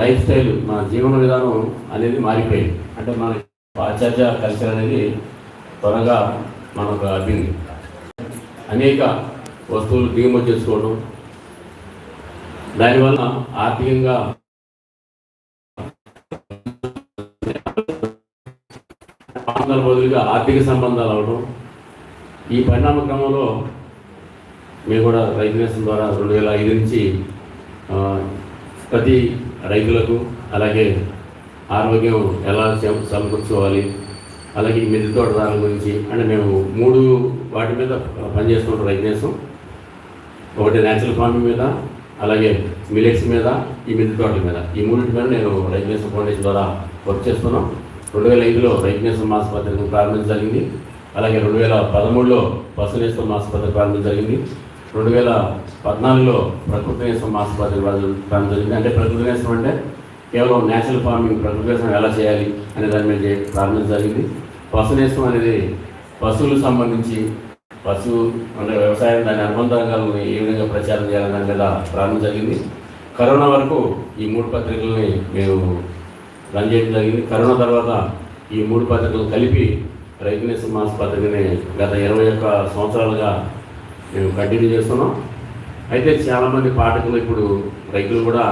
Life style మన జీవన విధానం అనేది మారిపోయింది. అంటే మన పాశ్చాత్య కల్చర్ అనేది త్వరగా మనకు అబ్బింది. అనేక వస్తువులు దిగుమతి చేసుకోవడం దానివల్ల ఆర్థికంగా సంబంధాల బదులుగా ఆర్థిక సంబంధాలు అవడం ఈ పరిణామ క్రమంలో మేము కూడా రైతు ద్వారా రెండు వేల ఐదు నుంచి ప్రతి రైతులకు అలాగే ఆరోగ్యం ఎలా సమకూర్చుకోవాలి అలాగే ఈ మిద్దె తోటదారుల గురించి అంటే మేము మూడు వాటి మీద పనిచేస్తుంటాం రైతు ఒకటి న్యాచురల్ ఫార్మింగ్ మీద అలాగే మిలెట్స్ మీద ఈ మిద్దె తోటల మీద. ఈ మూడింటి మీద నేను రైతు ఫౌండేషన్ ద్వారా వర్క్ చేస్తున్నాం. రెండు వేల ఐదులో రైతు నేస్తం మాసపత్రికను ప్రారంభించడం జరిగింది. అలాగే రెండు వేల పదమూడులో పశు నేస్తం మాసపత్రిక ప్రారంభించడం జరిగింది. రెండు వేల పద్నాలుగులో ప్రకృతి నేస్తం మాసపత్రిక ప్రారంభించడం జరిగింది. అంటే ప్రకృతి నేస్తం అంటే కేవలం నేచురల్ ఫార్మింగ్ ప్రకృతి నేస్తం ఎలా చేయాలి అనే దాని మీద ప్రారంభించడం జరిగింది. పశు నేస్తం అనేది పశువులకు సంబంధించి పశువు అంటే వ్యవసాయం దాని అనుబంధ రంగాలను ఏ విధంగా ప్రచారం చేయాలని దాని మీద ప్రారంభం జరిగింది. కరోనా వరకు ఈ మూడు పత్రికల్ని మేము రన్ చేయడం జరిగింది. కరోనా తర్వాత ఈ మూడు పత్రికలు కలిపి రైతు మాస్ పత్రికని గత ఇరవై ఒక్క సంవత్సరాలుగా మేము కంటిన్యూ చేస్తున్నాం. అయితే చాలామంది పాఠకులు ఇప్పుడు రైతులు కూడా